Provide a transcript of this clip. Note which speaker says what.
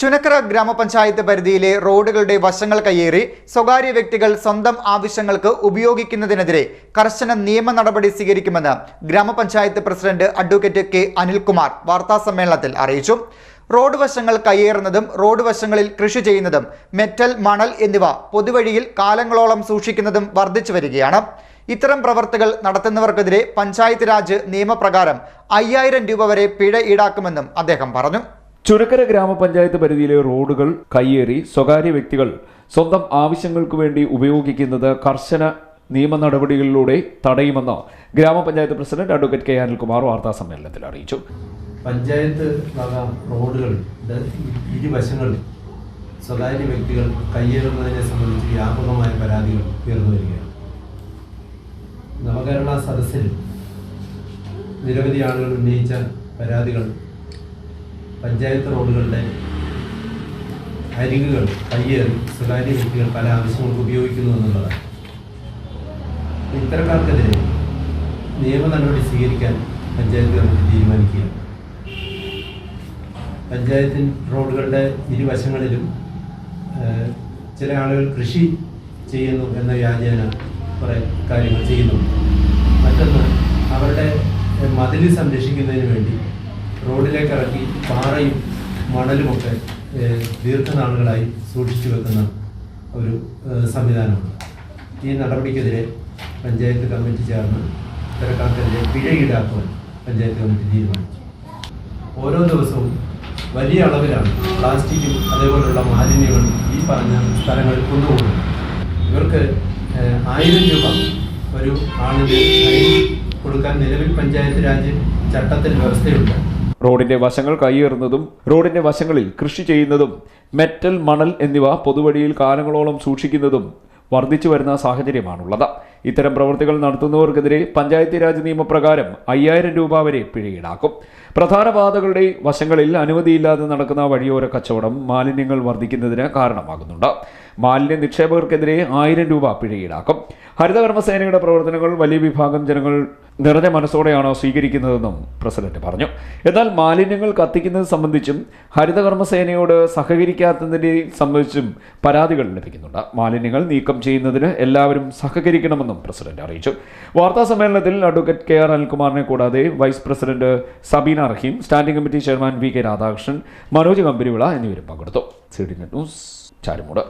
Speaker 1: ചുനക്കര ഗ്രാമപഞ്ചായത്ത് പരിധിയിലെ റോഡുകളുടെ വശങ്ങൾ കയ്യേറി സ്വകാര്യ വ്യക്തികൾ സ്വന്തം ആവശ്യങ്ങൾക്ക് ഉപയോഗിക്കുന്നതിനെതിരെ കർശന നിയമ നടപടി സ്വീകരിക്കുമെന്ന് ഗ്രാമപഞ്ചായത്ത് പ്രസിഡന്റ് അഡ്വക്കേറ്റ് കെ അനിൽകുമാർ വാർത്താസമ്മേളനത്തിൽ അറിയിച്ചു. റോഡ് വശങ്ങൾ കയ്യേറുന്നതും റോഡ് വശങ്ങളിൽ കൃഷി ചെയ്യുന്നതും മെറ്റൽ മണൽ എന്നിവ പൊതുവഴിയിൽ കാലങ്ങളോളം സൂക്ഷിക്കുന്നതും വർദ്ധിച്ചു വരികയാണ്. ഇത്തരം പ്രവർത്തികൾ നടത്തുന്നവർക്കെതിരെ പഞ്ചായത്ത് രാജ് നിയമപ്രകാരം അയ്യായിരം രൂപ വരെ പിഴ ഈടാക്കുമെന്നും അദ്ദേഹം പറഞ്ഞു.
Speaker 2: ചുരക്കര ഗ്രാമപഞ്ചായത്ത് പരിധിയിലെ റോഡുകൾ കയ്യേറി സ്വകാര്യ വ്യക്തികൾ സ്വന്തം ആവശ്യങ്ങൾക്ക് വേണ്ടി ഉപയോഗിക്കുന്നത് കർശന നിയമ നടപടികളിലൂടെ തടയുമെന്ന് ഗ്രാമപഞ്ചായത്ത് പ്രസിഡന്റ് അഡ്വക്കേറ്റ് കെ അനിൽകുമാർ വാർത്താ സമ്മേളനത്തിൽ അറിയിച്ചു.
Speaker 3: പഞ്ചായത്ത് റോഡുകൾ ഇരുവശങ്ങളിൽ സ്വകാര്യ വ്യക്തികൾ കയ്യേറുന്നതിനെ സംബന്ധിച്ച് വ്യാപകമായ പരാതികൾ ഉയർന്നു വരികയാണ്. നവകേരള സദസ്സിൽ നിരവധി ആളുകൾ ഉന്നയിച്ച പരാതികൾ പഞ്ചായത്ത് റോഡുകളുടെ അരികുകൾ കയ്യേറി സ്വകാര്യ വ്യക്തികൾ പല ആവശ്യങ്ങൾക്ക് ഉപയോഗിക്കുന്നു എന്നുള്ളതാണ്. ഇത്തരക്കാർക്കെതിരെ നിയമ നടപടി സ്വീകരിക്കാൻ പഞ്ചായത്ത് കമ്മിറ്റി തീരുമാനിക്കുകയാണ്. പഞ്ചായത്തിൻ റോഡുകളുടെ ഇരുവശങ്ങളിലും ചില ആളുകൾ കൃഷി ചെയ്യുന്നു എന്ന വ്യാജേന കുറേ കാര്യങ്ങൾ ചെയ്യുന്നുണ്ട്. മറ്റൊന്ന് അവരുടെ മതിൽ സംരക്ഷിക്കുന്നതിന് വേണ്ടി റോഡിലേക്ക് ഇറക്കി പാറയും മണലുമൊക്കെ ദീർഘനാളുകളായി സൂക്ഷിച്ചു വെക്കുന്ന ഒരു സംവിധാനമാണ്. ഈ നടപടിക്കെതിരെ പഞ്ചായത്ത് കമ്മിറ്റി ചേർന്ന് ഇത്തരക്കാർക്കെതിരെ പിഴ ഈടാക്കുവാൻ പഞ്ചായത്ത് കമ്മിറ്റി തീരുമാനിച്ചു. ഓരോ ദിവസവും വലിയ അളവിലാണ് പ്ലാസ്റ്റിക്കും അതേപോലുള്ള മാലിന്യങ്ങളും ഈ പറഞ്ഞ സ്ഥലങ്ങളിൽ കൊണ്ടുപോകുന്നത്. ഇവർക്ക് ആയിരം രൂപ ഒരു ആളിന് കൊടുക്കാൻ നിലവിൽ പഞ്ചായത്ത് രാജ് ചട്ടത്തിൽ വ്യവസ്ഥയുണ്ട്.
Speaker 2: റോഡിന്റെ വശങ്ങൾ കയ്യേറുന്നതും റോഡിന്റെ വശങ്ങളിൽ കൃഷി ചെയ്യുന്നതും മെറ്റൽ മണൽ എന്നിവ പൊതുവഴിയിൽ കാലങ്ങളോളം സൂക്ഷിക്കുന്നതും വർദ്ധിച്ചു വരുന്ന സാഹചര്യമാണുള്ളത്. ഇത്തരം പ്രവൃത്തികൾ നടത്തുന്നവർക്കെതിരെ പഞ്ചായത്ത് രാജ് നിയമപ്രകാരം അയ്യായിരം രൂപ വരെ പിഴ ഈടാക്കും പ്രധാന പാതകളുടെ വശങ്ങളിൽ അനുമതിയില്ലാതെ നടക്കുന്ന വഴിയോര കച്ചവടം മാലിന്യങ്ങൾ വർദ്ധിക്കുന്നതിന് കാരണമാകുന്നുണ്ട്. മാലിന്യ നിക്ഷേപകർക്കെതിരെ ആയിരം രൂപ പിഴ ഈടാക്കും ഹരിതകർമ്മസേനയുടെ പ്രവർത്തനങ്ങൾ വലിയ വിഭാഗം ജനങ്ങൾ നിറഞ്ഞ മനസ്സോടെയാണോ സ്വീകരിക്കുന്നതെന്നും പ്രസിഡന്റ് പറഞ്ഞു. എന്നാൽ മാലിന്യങ്ങൾ കത്തിക്കുന്നത് സംബന്ധിച്ചും ഹരിതകർമ്മസേനയോട് സഹകരിക്കാത്തതിനെ സംബന്ധിച്ചും പരാതികൾ ലഭിക്കുന്നുണ്ട്. മാലിന്യങ്ങൾ നീക്കം ചെയ്യുന്നതിന് എല്ലാവരും സഹകരിക്കണമെന്നും പ്രസിഡന്റ് അറിയിച്ചു. വാർത്താ സമ്മേളനത്തിൽ അഡ്വക്കേറ്റ് കെ ആർ അനിൽകുമാറിനെ കൂടാതെ vice president Sabeena Raheem standing committee chairman V K Radhakrishnan Manoj Kambarivila എന്നിവരും പങ്കെടുത്തു. C D news Charumood.